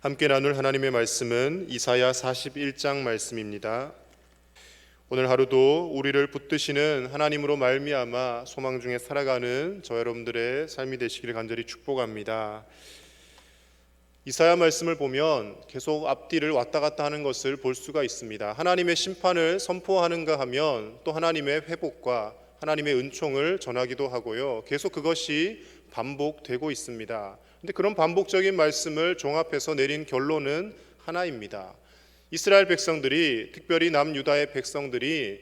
함께 나눌 하나님의 말씀은 이사야 41장 말씀입니다. 오늘 하루도 우리를 붙드시는 하나님으로 말미암아 소망 중에 살아가는 저 여러분들의 삶이 되시기를 간절히 축복합니다. 이사야 말씀을 보면 계속 앞뒤를 왔다 갔다 하는 것을 볼 수가 있습니다. 하나님의 심판을 선포하는가 하면 또 하나님의 회복과 하나님의 은총을 전하기도 하고요. 계속 그것이 반복되고 있습니다. 근데 그런 반복적인 말씀을 종합해서 내린 결론은 하나입니다. 이스라엘 백성들이 특별히 남유다의 백성들이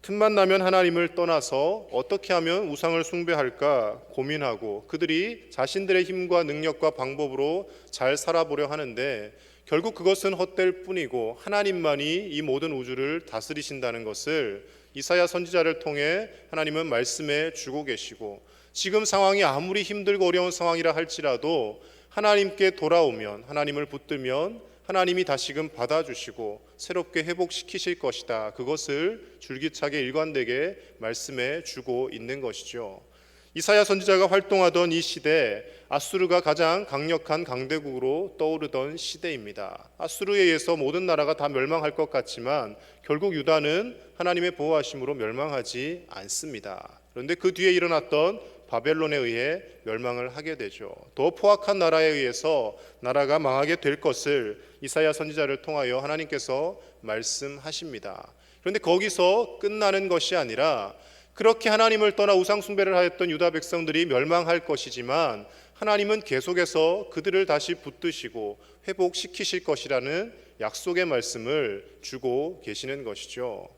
틈만 나면 하나님을 떠나서 어떻게 하면 우상을 숭배할까 고민하고 그들이 자신들의 힘과 능력과 방법으로 잘 살아보려 하는데 결국 그것은 헛될 뿐이고 하나님만이 이 모든 우주를 다스리신다는 것을 이사야 선지자를 통해 하나님은 말씀해 주고 계시고 지금 상황이 아무리 힘들고 어려운 상황이라 할지라도 하나님께 돌아오면 하나님을 붙들면 하나님이 다시금 받아주시고 새롭게 회복시키실 것이다. 그것을 줄기차게 일관되게 말씀해 주고 있는 것이죠. 이사야 선지자가 활동하던 이 시대 아수르가 가장 강력한 강대국으로 떠오르던 시대입니다. 아수르에 의해서 모든 나라가 다 멸망할 것 같지만 결국 유다는 하나님의 보호하심으로 멸망하지 않습니다. 그런데 그 뒤에 일어났던 바벨론에 의해 멸망을 하게 되죠. 더 포악한 나라에 의해서 나라가 망하게 될 것을 이사야 선지자를 통하여 하나님께서 말씀하십니다. 그런데 거기서 끝나는 것이 아니라 그렇게 하나님을 떠나 우상 숭배를 하였던 유다 백성들이 멸망할 것이지만 하나님은 계속해서 그들을 다시 붙드시고 회복시키실 것이라는 약속의 말씀을 주고 계시는 것이죠.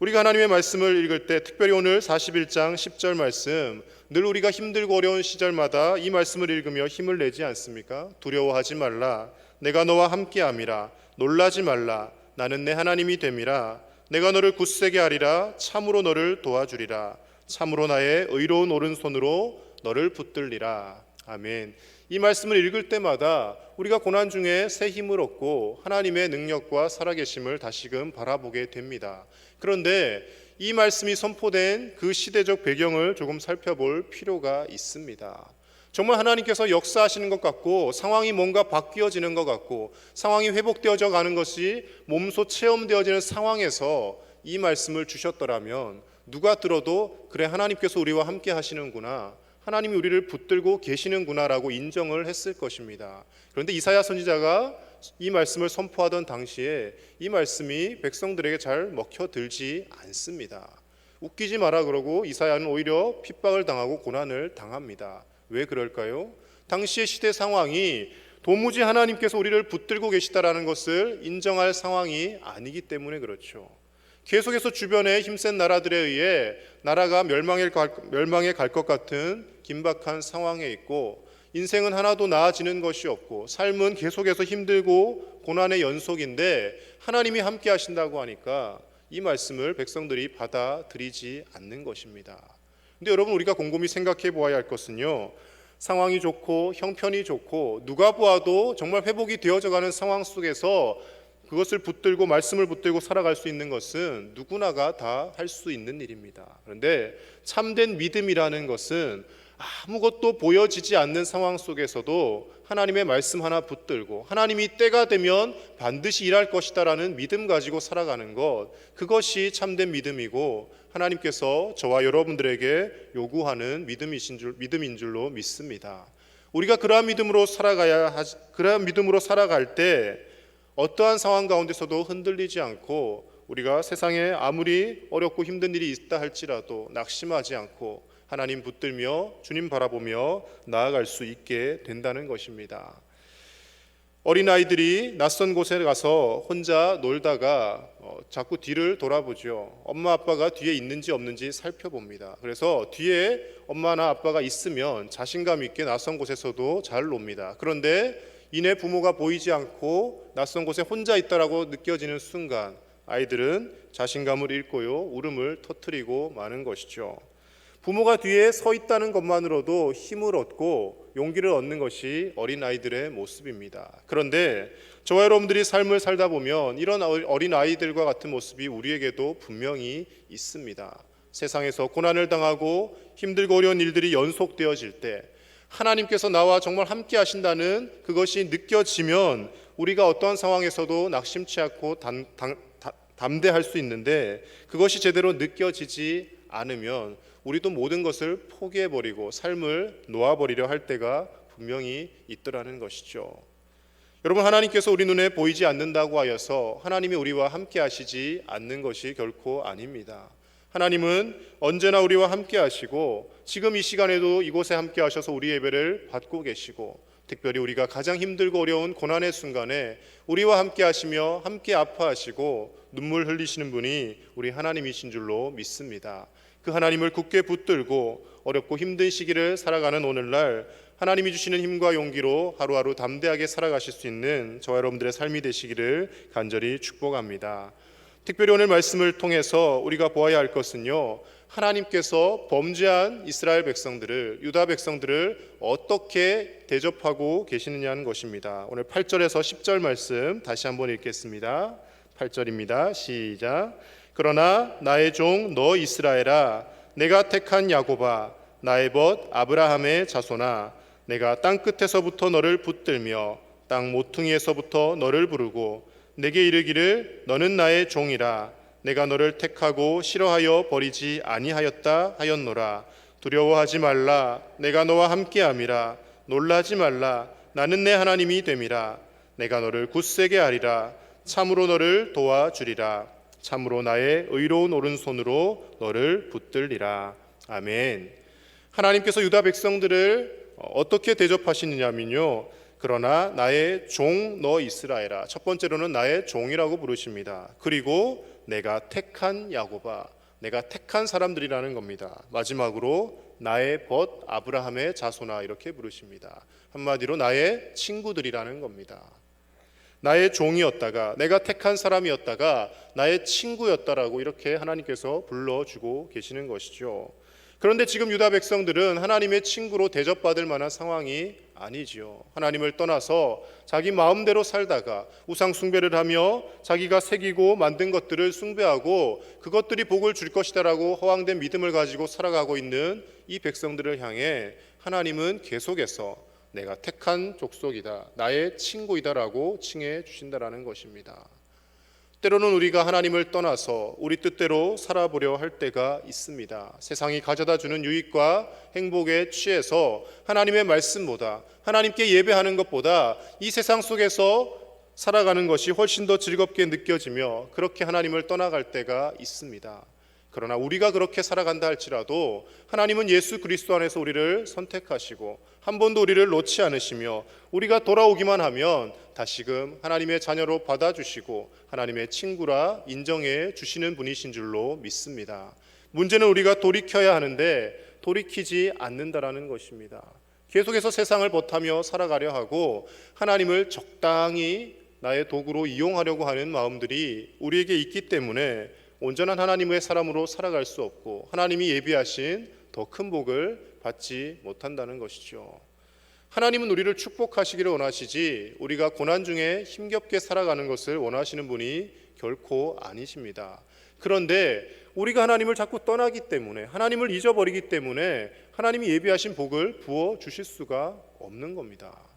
우리가 하나님의 말씀을 읽을 때 특별히 오늘 41장 10절 말씀 늘 우리가 힘들고 어려운 시절마다 이 말씀을 읽으며 힘을 내지 않습니까? 두려워하지 말라. 내가 너와 함께함이라. 놀라지 말라. 나는 내 하나님이 됨이라. 내가 너를 굳세게 하리라. 참으로 너를 도와주리라. 참으로 나의 의로운 오른손으로 너를 붙들리라. 아멘. 이 말씀을 읽을 때마다 우리가 고난 중에 새 힘을 얻고 하나님의 능력과 살아계심을 다시금 바라보게 됩니다. 그런데 이 말씀이 선포된 그 시대적 배경을 조금 살펴볼 필요가 있습니다. 정말 하나님께서 역사하시는 것 같고 상황이 뭔가 바뀌어지는 것 같고 상황이 회복되어져 가는 것이 몸소 체험되어지는 상황에서 이 말씀을 주셨더라면 누가 들어도 그래 하나님께서 우리와 함께 하시는구나 하나님이 우리를 붙들고 계시는구나라고 인정을 했을 것입니다. 그런데 이사야 선지자가 이 말씀을 선포하던 당시에 이 말씀이 백성들에게 잘 먹혀들지 않습니다. 웃기지 마라 그러고 이사야는 오히려 핍박을 당하고 고난을 당합니다. 왜 그럴까요? 당시의 시대 상황이 도무지 하나님께서 우리를 붙들고 계시다라는 것을 인정할 상황이 아니기 때문에 그렇죠. 계속해서 주변의 힘센 나라들에 의해 나라가 멸망에 갈, 멸망에 갈 것 같은 긴박한 상황에 있고 인생은 하나도 나아지는 것이 없고 삶은 계속해서 힘들고 고난의 연속인데 하나님이 함께 하신다고 하니까 이 말씀을 백성들이 받아들이지 않는 것입니다. 근데 여러분 우리가 곰곰이 생각해 보아야 할 것은요. 상황이 좋고 형편이 좋고 누가 보아도 정말 회복이 되어져 가는 상황 속에서 그것을 붙들고 말씀을 붙들고 살아갈 수 있는 것은 누구나가 다 할 수 있는 일입니다. 그런데 참된 믿음이라는 것은 아무것도 보여지지 않는 상황 속에서도 하나님의 말씀 하나 붙들고 하나님이 때가 되면 반드시 일할 것이다라는 믿음 가지고 살아가는 것 그것이 참된 믿음이고 하나님께서 저와 여러분들에게 요구하는 믿음이신 줄 믿음인 줄로 믿습니다. 우리가 그러한 믿음으로 살아가야 하, 그러한 믿음으로 살아갈 때 어떠한 상황 가운데서도 흔들리지 않고 우리가 세상에 아무리 어렵고 힘든 일이 있다 할지라도 낙심하지 않고 하나님 붙들며 주님 바라보며 나아갈 수 있게 된다는 것입니다. 어린아이들이 낯선 곳에 가서 혼자 놀다가 어, 자꾸 뒤를 돌아보죠. 엄마 아빠가 뒤에 있는지 없는지 살펴봅니다. 그래서 뒤에 엄마나 아빠가 있으면 자신감 있게 낯선 곳에서도 잘 놉니다. 그런데 이내 부모가 보이지 않고 낯선 곳에 혼자 있다라고 느껴지는 순간 아이들은 자신감을 잃고요 울음을 터뜨리고 마는 것이죠. 부모가 뒤에 서 있다는 것만으로도 힘을 얻고 용기를 얻는 것이 어린 아이들의 모습입니다. 그런데 저와 여러분들이 삶을 살다 보면 이런 어린 아이들과 같은 모습이 우리에게도 분명히 있습니다. 세상에서 고난을 당하고 힘들고 어려운 일들이 연속되어질 때 하나님께서 나와 정말 함께 하신다는 그것이 느껴지면 우리가 어떠한 상황에서도 낙심치 않고 단, 단, 다- 담대할 수 있는데 그것이 제대로 느껴지지 않으면 우리도 모든 것을 포기해 버리고 삶을 놓아 버리려 할 때가 분명히 있더라는 것이죠. 여러분 하나님께서 우리 눈에 보이지 않는다고 하여서 하나님이 우리와 함께 하시지 않는 것이 결코 아닙니다. 하나님은 언제나 우리와 함께 하시고 지금 이 시간에도 이곳에 함께 하셔서 우리 예배를 받고 계시고 특별히 우리가 가장 힘들고 어려운 고난의 순간에 우리와 함께 하시며 함께 아파하시고 눈물 흘리시는 분이 우리 하나님이신 줄로 믿습니다. 그 하나님을 굳게 붙들고 어렵고 힘든 시기를 살아가는 오늘날 하나님이 주시는 힘과 용기로 하루하루 담대하게 살아가실 수 있는 저와 여러분들의 삶이 되시기를 간절히 축복합니다. 특별히 오늘 말씀을 통해서 우리가 보아야 할 것은요. 하나님께서 범죄한 이스라엘 백성들을 유다 백성들을 어떻게 대접하고 계시느냐는 것입니다. 오늘 8절에서 10절 말씀 다시 한번 읽겠습니다. 8절입니다. 시작. 그러나 나의 종 너 이스라엘아 내가 택한 야곱아 나의 벗 아브라함의 자손아 내가 땅 끝에서부터 너를 붙들며 땅 모퉁이에서부터 너를 부르고 내게 이르기를 너는 나의 종이라. 내가 너를 택하고 싫어하여 버리지 아니하였다 하였노라. 두려워하지 말라. 내가 너와 함께함이라. 놀라지 말라. 나는 내 하나님이 됨이라. 내가 너를 굳세게 하리라. 참으로 너를 도와주리라 참으로 나의 의로운 오른손으로 너를 붙들리라 아멘 하나님께서 유다 백성들을 어떻게 대접하시느냐면요. 그러나 나의 종 너 이스라엘아. 첫 번째로는 나의 종이라고 부르십니다. 그리고 내가 택한 야곱아. 내가 택한 사람들이라는 겁니다. 마지막으로 나의 벗 아브라함의 자손아 이렇게 부르십니다. 한마디로 나의 친구들이라는 겁니다. 나의 종이었다가 내가 택한 사람이었다가 나의 친구였다라고 이렇게 하나님께서 불러주고 계시는 것이죠. 그런데 지금 유다 백성들은 하나님의 친구로 대접받을 만한 상황이 아니지요. 하나님을 떠나서 자기 마음대로 살다가 우상 숭배를 하며 자기가 새기고 만든 것들을 숭배하고 그것들이 복을 줄 것이다라고 허황된 믿음을 가지고 살아가고 있는 이 백성들을 향해 하나님은 계속해서 내가 택한 족속이다. 나의 친구이다라고 칭해 주신다라는 것입니다. 때로는 우리가 하나님을 떠나서 우리 뜻대로 살아보려 할 때가 있습니다. 세상이 가져다 주는 유익과 행복에 취해서 하나님의 말씀보다 하나님께 예배하는 것보다 이 세상 속에서 살아가는 것이 훨씬 더 즐겁게 느껴지며 그렇게 하나님을 떠나갈 때가 있습니다. 그러나 우리가 그렇게 살아간다 할지라도 하나님은 예수 그리스도 안에서 우리를 선택하시고 한 번도 우리를 놓지 않으시며 우리가 돌아오기만 하면 다시금 하나님의 자녀로 받아주시고 하나님의 친구라 인정해 주시는 분이신 줄로 믿습니다. 문제는 우리가 돌이켜야 하는데 돌이키지 않는다라는 것입니다. 계속해서 세상을 버타며 살아가려 하고 하나님을 적당히 나의 도구로 이용하려고 하는 마음들이 우리에게 있기 때문에 온전한 하나님의 사람으로 살아갈 수 없고 하나님이 예비하신 더 큰 복을 받지 못한다는 것이죠. 하나님은 우리를 축복하시기를 원하시지 우리가 고난 중에 힘겹게 살아가는 것을 원하시는 분이 결코 아니십니다. 그런데 우리가 하나님을 자꾸 떠나기 때문에 하나님을 잊어버리기 때문에 하나님이 예비하신 복을 부어 주실 수가 없는 겁니다.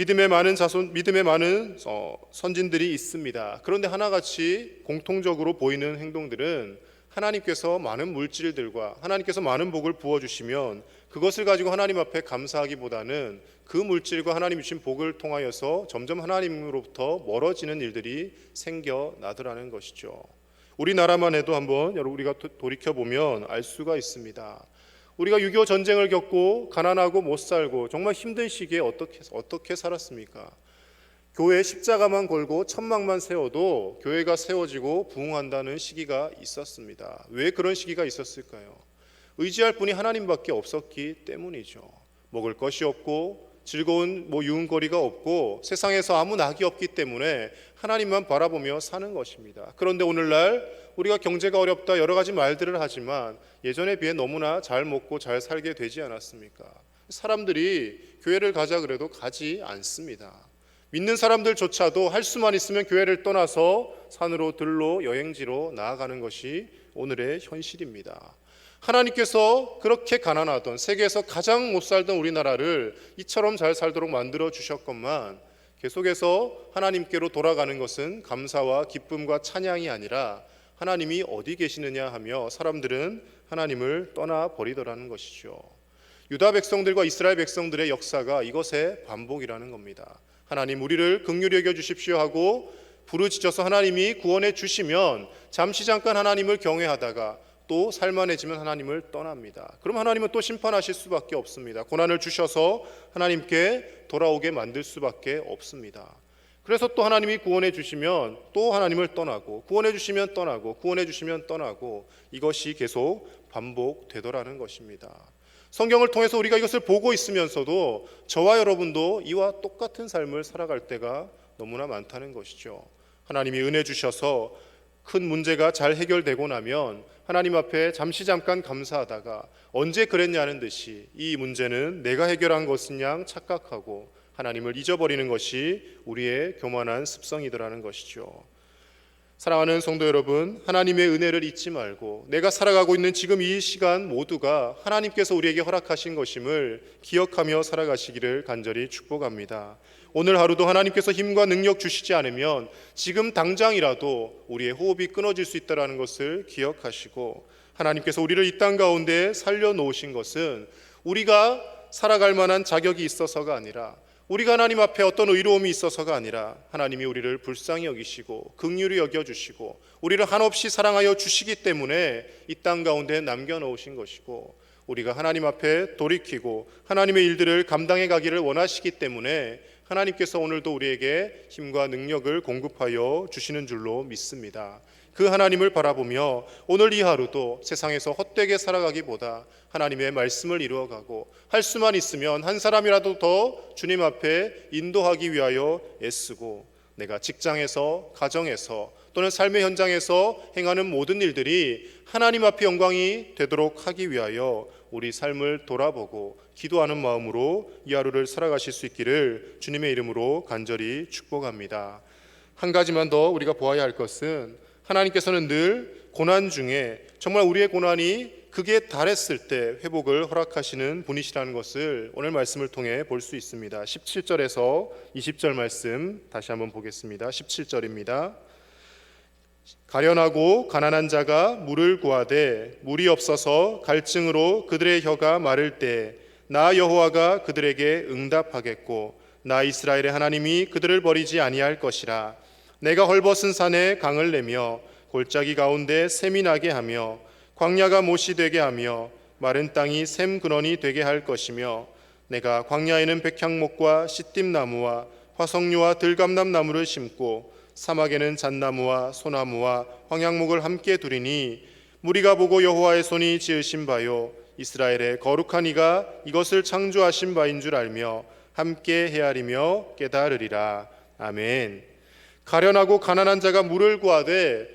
믿음의 많은 자손, 믿음의 많은 어, 선진들이 있습니다. 그런데 하나같이 공통적으로 보이는 행동들은 하나님께서 많은 물질들과 하나님께서 많은 복을 부어 주시면 그것을 가지고 하나님 앞에 감사하기보다는 그 물질과 하나님 주신 복을 통하여서 점점 하나님으로부터 멀어지는 일들이 생겨나더라는 것이죠. 우리나라만 해도 한번 여러분 우리가 돌이켜 보면 알 수가 있습니다. 우리가 6.25 전쟁을 겪고 가난하고 못 살고 정말 힘든 시기에 어떻게 어떻게 살았습니까? 교회 십자가만 걸고 천막만 세워도 교회가 세워지고 부흥한다는 시기가 있었습니다. 왜 그런 시기가 있었을까요? 의지할 분이 하나님밖에 없었기 때문이죠. 먹을 것이 없고 즐거운 뭐 유흥거리가 없고 세상에서 아무 낙이 없기 때문에 하나님만 바라보며 사는 것입니다. 그런데 오늘날 우리가 경제가 어렵다 여러 가지 말들을 하지만 예전에 비해 너무나 잘 먹고 잘 살게 되지 않았습니까? 사람들이 교회를 가자 그래도 가지 않습니다. 믿는 사람들조차도 할 수만 있으면 교회를 떠나서 산으로 들로 여행지로 나아가는 것이 오늘의 현실입니다. 하나님께서 그렇게 가난하던 세계에서 가장 못 살던 우리나라를 이처럼 잘 살도록 만들어 주셨건만 계속해서 하나님께로 돌아가는 것은 감사와 기쁨과 찬양이 아니라 하나님이 어디 계시느냐 하며 사람들은 하나님을 떠나 버리더라는 것이죠. 유다 백성들과 이스라엘 백성들의 역사가 이것의 반복이라는 겁니다. 하나님 우리를 긍휼히 여겨 주십시오 하고 부르짖어서 하나님이 구원해 주시면 잠시 잠깐 하나님을 경외하다가 또 살만해지면 하나님을 떠납니다. 그럼 하나님은 또 심판하실 수밖에 없습니다. 고난을 주셔서 하나님께 돌아오게 만들 수밖에 없습니다. 그래서 또 하나님이 구원해 주시면 또 하나님을 떠나고 구원해 주시면 떠나고 구원해 주시면 떠나고 이것이 계속 반복되더라는 것입니다. 성경을 통해서 우리가 이것을 보고 있으면서도 저와 여러분도 이와 똑같은 삶을 살아갈 때가 너무나 많다는 것이죠. 하나님이 은혜 주셔서 큰 문제가 잘 해결되고 나면 하나님 앞에 잠시 잠깐 감사하다가 언제 그랬냐는 듯이 이 문제는 내가 해결한 것은 양 착각하고 하나님을 잊어버리는 것이 우리의 교만한 습성이더라는 것이죠. 사랑하는 성도 여러분, 하나님의 은혜를 잊지 말고 내가 살아가고 있는 지금 이 시간 모두가 하나님께서 우리에게 허락하신 것임을 기억하며 살아가시기를 간절히 축복합니다. 오늘 하루도 하나님께서 힘과 능력 주시지 않으면 지금 당장이라도 우리의 호흡이 끊어질 수 있다라는 것을 기억하시고 하나님께서 우리를 이 땅 가운데 살려 놓으신 것은 우리가 살아갈 만한 자격이 있어서가 아니라 우리가 하나님 앞에 어떤 의로움이 있어서가 아니라 하나님이 우리를 불쌍히 여기시고 긍휼히 여겨 주시고 우리를 한없이 사랑하여 주시기 때문에 이 땅 가운데 남겨 놓으신 것이고 우리가 하나님 앞에 돌이키고 하나님의 일들을 감당해 가기를 원하시기 때문에 하나님께서 오늘도 우리에게 힘과 능력을 공급하여 주시는 줄로 믿습니다. 그 하나님을 바라보며 오늘 이 하루도 세상에서 헛되게 살아가기보다 하나님의 말씀을 이루어가고 할 수만 있으면 한 사람이라도 더 주님 앞에 인도하기 위하여 애쓰고 내가 직장에서 가정에서 또는 삶의 현장에서 행하는 모든 일들이 하나님 앞에 영광이 되도록 하기 위하여 우리 삶을 돌아보고 기도하는 마음으로 이 하루를 살아가실 수 있기를 주님의 이름으로 간절히 축복합니다. 한 가지만 더 우리가 보아야 할 것은 하나님께서는 늘 고난 중에 정말 우리의 고난이 극에 달했을 때 회복을 허락하시는 분이시라는 것을 오늘 말씀을 통해 볼 수 있습니다. 17절에서 20절 말씀 다시 한번 보겠습니다. 17절입니다. 가련하고 가난한 자가 물을 구하되 물이 없어서 갈증으로 그들의 혀가 마를 때 나 여호와가 그들에게 응답하겠고 나 이스라엘의 하나님이 그들을 버리지 아니할 것이라 내가 헐벗은 산에 강을 내며 골짜기 가운데 샘이 나게 하며 광야가 못이 되게 하며 마른 땅이 샘 근원이 되게 할 것이며 내가 광야에는 백향목과 시띠나무와 화석류와 들감남 나무를 심고 사막에는 잣나무와 소나무와 황양목을 함께 두리니 무리가 보고 여호와의 손이 지으신 바요 이스라엘의 거룩한 이가 이것을 창조하신 바인 줄 알며 함께 헤아리며 깨달으리라 아멘. 가련하고 가난한 자가 물을 구하되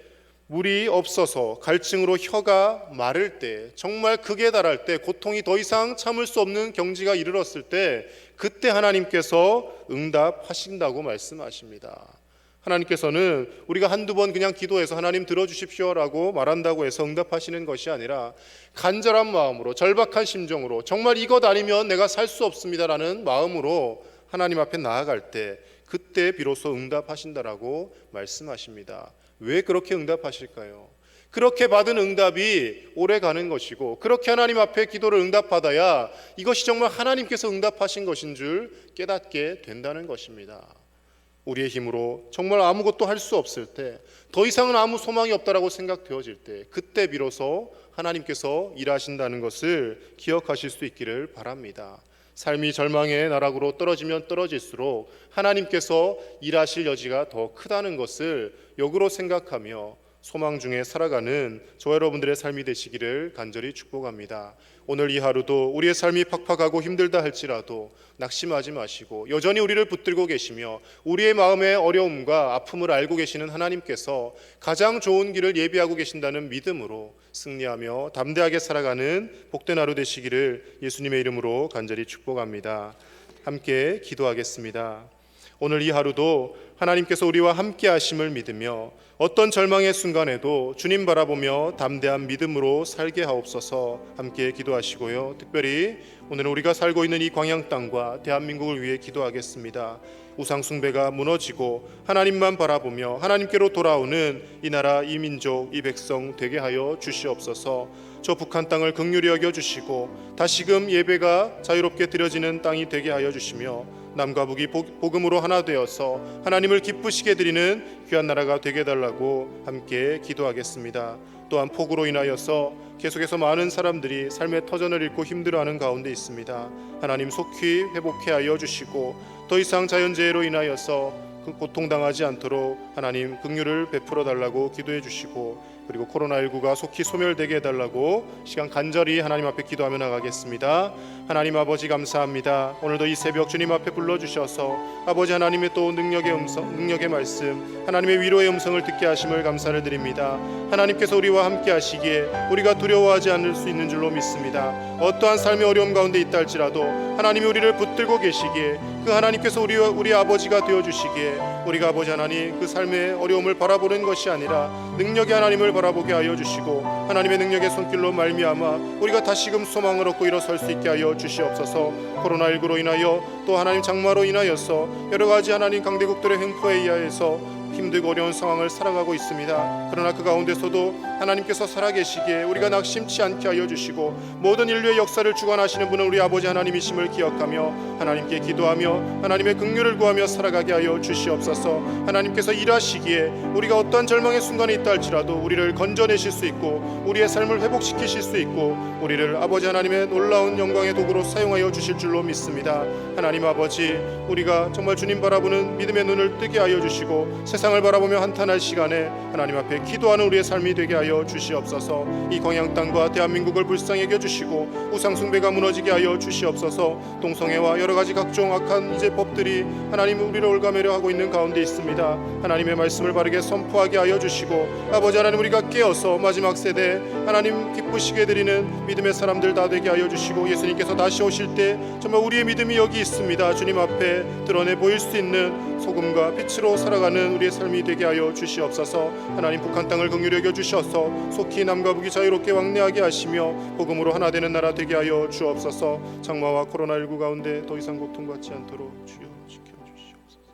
물이 없어서 갈증으로 혀가 마를 때 정말 극에 달할 때 고통이 더 이상 참을 수 없는 경지가 이르렀을 때 그때 하나님께서 응답하신다고 말씀하십니다. 하나님께서는 우리가 한두 번 그냥 기도해서 하나님 들어주십시오라고 말한다고 해서 응답하시는 것이 아니라 간절한 마음으로 절박한 심정으로 정말 이것 아니면 내가 살 수 없습니다라는 마음으로 하나님 앞에 나아갈 때 그때 비로소 응답하신다라고 말씀하십니다. 왜 그렇게 응답하실까요? 그렇게 받은 응답이 오래 가는 것이고 그렇게 하나님 앞에 기도를 응답받아야 이것이 정말 하나님께서 응답하신 것인 줄 깨닫게 된다는 것입니다. 우리의 힘으로 정말 아무것도 할 수 없을 때, 더 이상은 아무 소망이 없다라고 생각되어질 때, 그때 비로소 하나님께서 일하신다는 것을 기억하실 수 있기를 바랍니다. 삶이 절망의 나락으로 떨어지면 떨어질수록 하나님께서 일하실 여지가 더 크다는 것을 역으로 생각하며 소망 중에 살아가는 저 여러분들의 삶이 되시기를 간절히 축복합니다. 오늘 이 하루도 우리의 삶이 팍팍하고 힘들다 할지라도 낙심하지 마시고 여전히 우리를 붙들고 계시며 우리의 마음의 어려움과 아픔을 알고 계시는 하나님께서 가장 좋은 길을 예비하고 계신다는 믿음으로 승리하며 담대하게 살아가는 복된 하루 되시기를 예수님의 이름으로 간절히 축복합니다. 함께 기도하겠습니다. 오늘 이 하루도 하나님께서 우리와 함께 하심을 믿으며 어떤 절망의 순간에도 주님 바라보며 담대한 믿음으로 살게 하옵소서 함께 기도하시고요. 특별히 오늘 우리가 살고 있는 이 광양 땅과 대한민국을 위해 기도하겠습니다. 우상 숭배가 무너지고 하나님만 바라보며 하나님께로 돌아오는 이 나라 이 민족 이 백성 되게 하여 주시옵소서. 저 북한 땅을 극률히 여겨 주시고 다시금 예배가 자유롭게 드려지는 땅이 되게 하여 주시며 남과 북이 복- 복음으로 하나 되어서 하나님을 기쁘시게 드리는 귀한 나라가 되게 해달라고 함께 기도하겠습니다. 또한 폭우로 인하여서 계속해서 많은 사람들이 삶의 터전을 잃고 힘들어하는 가운데 있습니다. 하나님 속히 회복해 하여 주시고 더 이상 자연재해로 인하여서 그 고통당하지 않도록 하나님 긍휼을 베풀어 달라고 기도해 주시고 그리고 코로나19가 속히 소멸되게 해달라고 시간 간절히 하나님 앞에 기도하며 나가겠습니다. 하나님 아버지 감사합니다. 오늘도 이 새벽 주님 앞에 불러주셔서 아버지 하나님의 또 능력의 음성, 능력의 말씀, 하나님의 위로의 음성을 듣게 하심을 감사를 드립니다. 하나님께서 우리와 함께 하시기에 우리가 두려워하지 않을 수 있는 줄로 믿습니다. 어떠한 삶의 어려움 가운데 있다 할지라도 하나님이 우리를 붙들고 계시기에 그 하나님께서 우리 우리 아버지가 되어 주시기에 우리가 아버지 하나님 그 삶의 어려움을 바라보는 것이 아니라 능력의 하나님을 바라보게 하여 주시고 하나님의 능력의 손길로 말미암아 우리가 다시금 소망을 얻고 일어설 수 있게 하여 주시옵소서. 코로나19로 인하여 또 하나님 장마로 인하여서 여러 가지 하나님 강대국들의 횡포에 의하여서 힘들고 어려운 상황을 살아가고 있습니다. 그러나 그 가운데서도 하나님께서 살아계시기에 우리가 낙심치 않게 하여 주시고 모든 인류의 역사를 주관하시는 분은 우리 아버지 하나님이심을 기억하며 하나님께 기도하며 하나님의 긍휼을 구하며 살아가게 하여 주시옵소서. 하나님께서 일하시기에 우리가 어떠한 절망의 순간에 있다 할지라도 우리를 건져내실 수 있고 우리의 삶을 회복시키실 수 있고 우리를 아버지 하나님의 놀라운 영광의 도구로 사용하여 주실 줄로 믿습니다. 하나님 아버지 우리가 정말 주님 바라보는 믿음의 눈을 뜨게 하여 주시고 세상 을 바라보며 한탄할 시간에 하나님 앞에 기도하는 우리의 삶이 되게 하여 주시옵소서. 이 광양 땅과 대한민국을 불쌍히 여겨 주시고 우상 숭배가 무너지게 하여 주시옵소서. 동성애와 여러 가지 각종 악한 이제 법들이 하나님 우리를 올가매려 하고 있는 가운데 있습니다. 하나님의 말씀을 바르게 선포하게 하여 주시고 아버지 하나님 우리가 깨어서 마지막 세대 하나님 기쁘시게 드리는 믿음의 사람들 다 되게 하여 주시고 예수님께서 다시 오실 때 정말 우리의 믿음이 여기 있습니다. 주님 앞에 드러내 보일 수 있는 소금과 빛으로 살아가는 우리의 삶이 되게 하여 주시옵소서. 하나님 북한 땅을 긍휼히 여겨 주셔서 속히 남과 북이 자유롭게 왕래하게 하시며 복음으로 하나 되는 나라 되게 하여 주옵소서. 장마와 코로나19 가운데 더 이상 고통받지 않도록 주여 지켜 주시옵소서.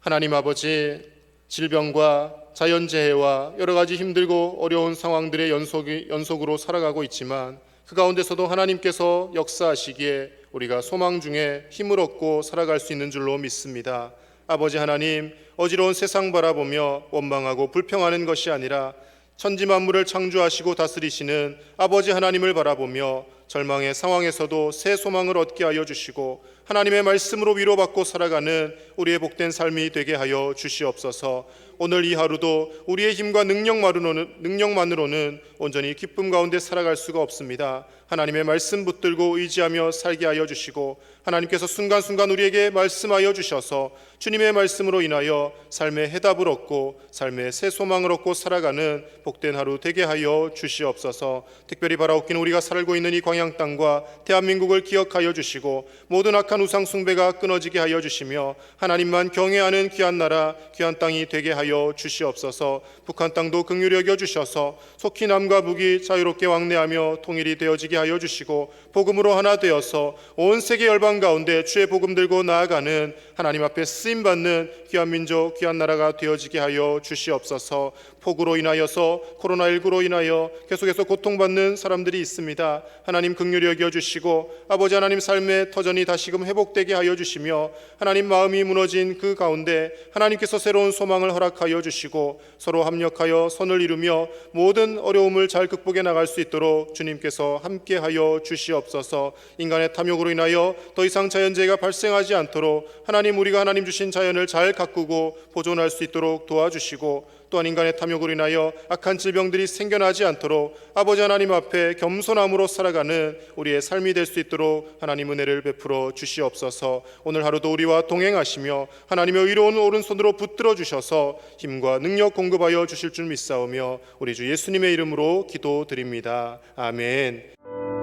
하나님 아버지 질병과 자연재해와 여러 가지 힘들고 어려운 상황들의 연속이, 연속으로 살아가고 있지만 그 가운데서도 하나님께서 역사하시기에 우리가 소망 중에 힘을 얻고 살아갈 수 있는 줄로 믿습니다. 아버지 하나님, 어지러운 세상 바라보며 원망하고 불평하는 것이 아니라 천지 만물을 창조하시고 다스리시는 아버지 하나님을 바라보며 절망의 상황에서도 새 소망을 얻게 하여 주시고 하나님의 말씀으로 위로받고 살아가는 우리의 복된 삶이 되게 하여 주시옵소서. 오늘 이 하루도 우리의 힘과 능력만으로는, 온전히 기쁨 가운데 살아갈 수가 없습니다. 하나님의 말씀 붙들고 의지하며 살게 하여 주시고 하나님께서 순간순간 우리에게 말씀하여 주셔서 주님의 말씀으로 인하여 삶의 해답을 얻고 삶의 새 소망을 얻고 살아가는 복된 하루 되게 하여 주시옵소서. 특별히 바라옵기는 우리가 살고 있는 이 광양 땅과 대한민국을 기억하여 주시고 모든 악한 우상 숭배가 끊어지게 하여 주시며 하나님만 경외하는 귀한 나라 귀한 땅이 되게 하여 주시옵소서. 북한 땅도 긍휼히 여겨 주셔서 속히 남과 북이 자유롭게 왕래하며 통일이 되어지게 하여 주시고 복음으로 하나 되어서 온 세계 열방 가운데 주의 복음 들고 나아가는 하나님 앞에 쓰임 받는 귀한 민족 귀한 나라가 되어지게 하여 주시옵소서. 폭우로 인하여서 코로나19로 인하여 계속해서 고통받는 사람들이 있습니다. 하나님 긍휼히 여겨 주시고 아버지 하나님 삶의 터전이 다시금 회복되게 하여 주시며 하나님 마음이 무너진 그 가운데 하나님께서 새로운 소망을 허락하여 주시고 서로 합력하여 선을 이루며 모든 어려움을 잘 극복해 나갈 수 있도록 주님께서 함께 하여 주시옵소서. 인간의 탐욕으로 인하여 더 이상 자연재해가 발생하지 않도록 하나님 우리가 하나님 주신 자연을 잘 가꾸고 보존할 수 있도록 도와주시고 또한 인간의 탐욕으로 인하여 악한 질병들이 생겨나지 않도록 아버지 하나님 앞에 겸손함으로 살아가는 우리의 삶이 될 수 있도록 하나님 은혜를 베풀어 주시옵소서. 오늘 하루도 우리와 동행하시며 하나님의 의로운 오른손으로 붙들어 주셔서 힘과 능력 공급하여 주실 줄 믿사오며 우리 주 예수님의 이름으로 기도드립니다. 아멘.